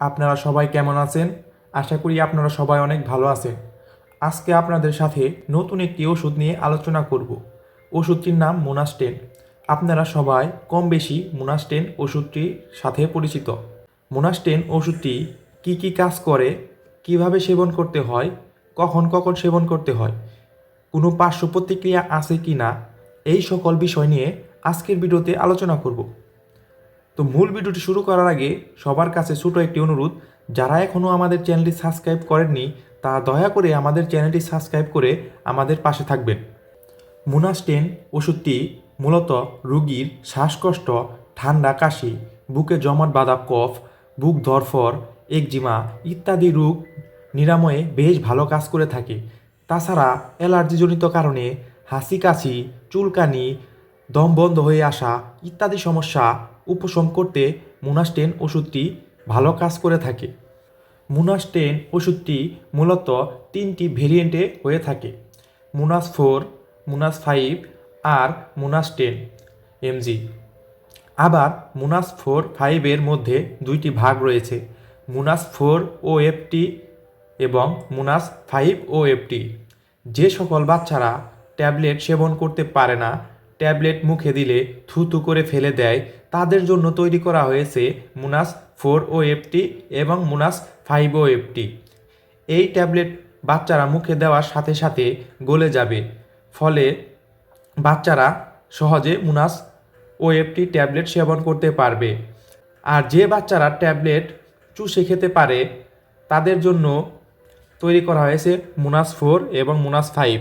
আপনারা সবাই কেমন আছেন? আশা করি আপনারা সবাই অনেক ভালো আছেন। আজকে আপনাদের সাথে নতুন একটি ওষুধ নিয়ে আলোচনা করব। ওষুধটির নাম মোনাস্টেন। আপনারা সবাই কম বেশি মোনাস্টেন ওষুধটির সাথে পরিচিত। মোনাস্টেন ওষুধটি কি কি কাজ করে, কীভাবে সেবন করতে হয়, কখন কখন সেবন করতে হয়, কোনো পার্শ্ব প্রতিক্রিয়া আছে কি না এই সকল বিষয় নিয়ে আজকের ভিডিওতে আলোচনা করব। তো মূল ভিডিওটি শুরু করার আগে সবার কাছে ছোটো একটি অনুরোধ, যারা এখনও আমাদের চ্যানেলটি সাবস্ক্রাইব করেননি, তারা দয়া করে আমাদের চ্যানেলটি সাবস্ক্রাইব করে আমাদের পাশে থাকবেন। মুনাস্টেন ওষুধটি মূলত রুগীর শ্বাসকষ্ট, ঠান্ডা, কাশি, বুকে জমাট বাঁধা, কফ, বুক ধরফর, একজিমা ইত্যাদি রোগ নিরাময়ে বেশ ভালো কাজ করে থাকে। তাছাড়া অ্যালার্জিজনিত কারণে হাসি, কাশি, চুলকানি, দম বন্ধ হয়ে আসা ইত্যাদি সমস্যা উপশম করতে মুনাস্টেন ওষুধটি ভালো কাজ করে থাকে। মুনাস্টেন ওষুধটি মূলত তিনটি ভেরিয়েন্টে হয়ে থাকে, মুনাস ফোর, মুনাস ফাইভ আর মুনাস টেন এমজি। আবার মুনাস ফোর ফাইভের মধ্যে দুইটি ভাগ রয়েছে, মুনাস ফোর ও এফটি এবং মুনাস ফাইভ ও এফটি যে সকল বাচ্চারা ট্যাবলেট সেবন করতে পারে না ট্যাবলেট মুখে দিলে থুতু করে ফেলে দেয়। তাদের জন্য তৈরি করা হয়েছে মুনাস ফোর ও এফটি এবং মুনাস five O F T tablet বাচ্চারা মুখে দেওয়ার সাথে সাথে গলে যাবে। ফলে বাচ্চারা সহজে মুনাস ও এফটি ট্যাবলেট সেবন করতে পারবে। আর যে বাচ্চারা ট্যাবলেট চুষে খেতে পারে, তাদের জন্য তৈরি করা হয়েছে মুনাস ফোর এবং মুনাস ফাইভ।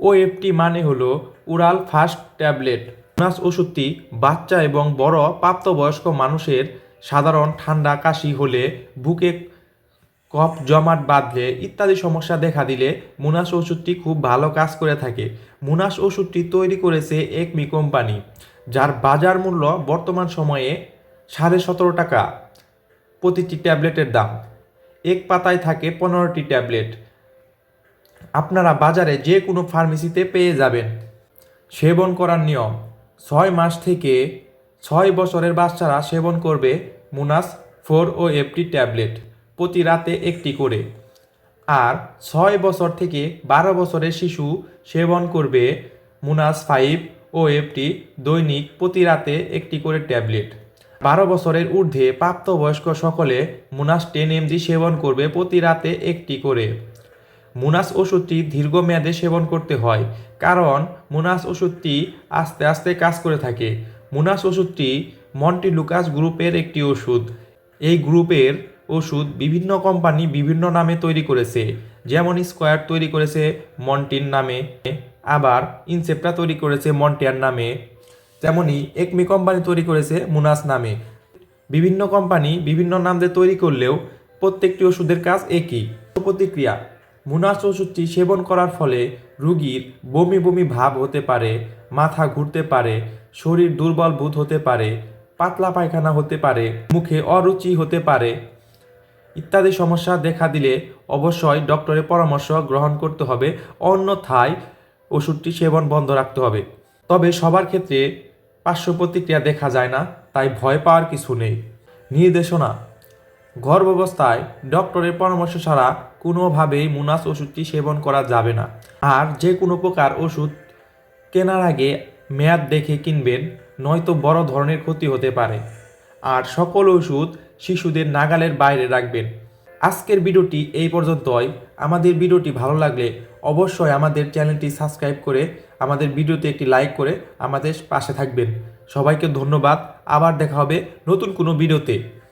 ও এফটি মানে হলো উরাল ফার্স্ট ট্যাবলেট। মুনাস ওষুধটি বাচ্চা এবং বড় প্রাপ্তবয়স্ক মানুষের সাধারণ ঠান্ডা কাশি হলে, বুকে কফ জমাট বাঁধলে ইত্যাদি সমস্যা দেখা দিলে মুনাস ওষুধটি খুব ভালো কাজ করে থাকে। মুনাস ওষুধটি তৈরি করেছে একমি কোম্পানি, যার বাজার মূল্য বর্তমান সময়ে সাড়ে সতেরো টাকা প্রতিটি ট্যাবলেটের দাম। এক পাতায় থাকে পনেরোটি ট্যাবলেট। আপনারা বাজারে যে কোনো ফার্মেসিতে পেয়ে যাবেন। সেবন করার নিয়ম। ছয় মাস থেকে ছয় বছরের বাচ্চারা সেবন করবে মুনাস, ফোর ও এফটি ট্যাবলেট প্রতি রাতে একটি করে। আর ছয় বছর থেকে বারো বছরের শিশু সেবন করবে মুনাস, ফাইভ ও এফটি দৈনিক প্রতি রাতে একটি করে ট্যাবলেট। বারো বছরের ঊর্ধ্বে প্রাপ্তবয়স্ক সকলে মুনাস টেন এমজি সেবন করবে প্রতি রাতে একটি করে। মুনাস ওষুধটি দীর্ঘমেয়াদে সেবন করতে হয়, কারণ মুনাস ওষুধটি আস্তে আস্তে কাজ করে থাকে। মুনাস ওষুধটি মন্টি লুকাস গ্রুপের একটি ওষুধ। এই গ্রুপের ওষুধ বিভিন্ন কোম্পানি বিভিন্ন নামে তৈরি করেছে, যেমন স্কোয়ার তৈরি করেছে মন্টিন নামে, আবার ইনসেপ্টা তৈরি করেছে মন্টিয়ার নামে, তেমনি একমি কোম্পানি তৈরি করেছে মুনাস নামে। বিভিন্ন কোম্পানি বিভিন্ন নাম দিয়ে তৈরি করলেও প্রত্যেকটি ওষুধের কাজ একই। প্রতিক্রিয়া মুনাস ওষুধটি সেবন করার ফলে রুগীর বমি বমি ভাব হতে পারে, মাথা ঘুরতে পারে, শরীর দুর্বল বোধ হতে পারে, পাতলা পায়খানা হতে পারে, মুখে অরুচি হতে পারে ইত্যাদি সমস্যা দেখা দিলে অবশ্যই ডক্টরের পরামর্শ গ্রহণ করতে হবে। অন্যথায় ওষুধটি সেবন বন্ধ রাখতে হবে। তবে সবার ক্ষেত্রে পার্শ্ব প্রতিক্রিয়া দেখা যায় না, তাই ভয় পাওয়ার কিছু নেই। নির্দেশনা গর্ভাবস্থায় ডক্টরের পরামর্শ ছাড়া কোনোভাবেই মুনাস ওষুধটি সেবন করা যাবে না। আর যে কোনো প্রকার ওষুধ কেনার আগে মেয়াদ দেখে কিনবেন, নয়তো বড় ধরনের ক্ষতি হতে পারে। আর সকল ওষুধ শিশুদের নাগালের বাইরে রাখবেন। আজকের ভিডিওটি এই পর্যন্তই। আমাদের ভিডিওটি ভালো লাগলে অবশ্যই আমাদের চ্যানেলটি সাবস্ক্রাইব করে আমাদের ভিডিওতে একটি লাইক করে আমাদের পাশে থাকবেন। সবাইকে ধন্যবাদ। আবার দেখা হবে নতুন কোনো ভিডিওতে।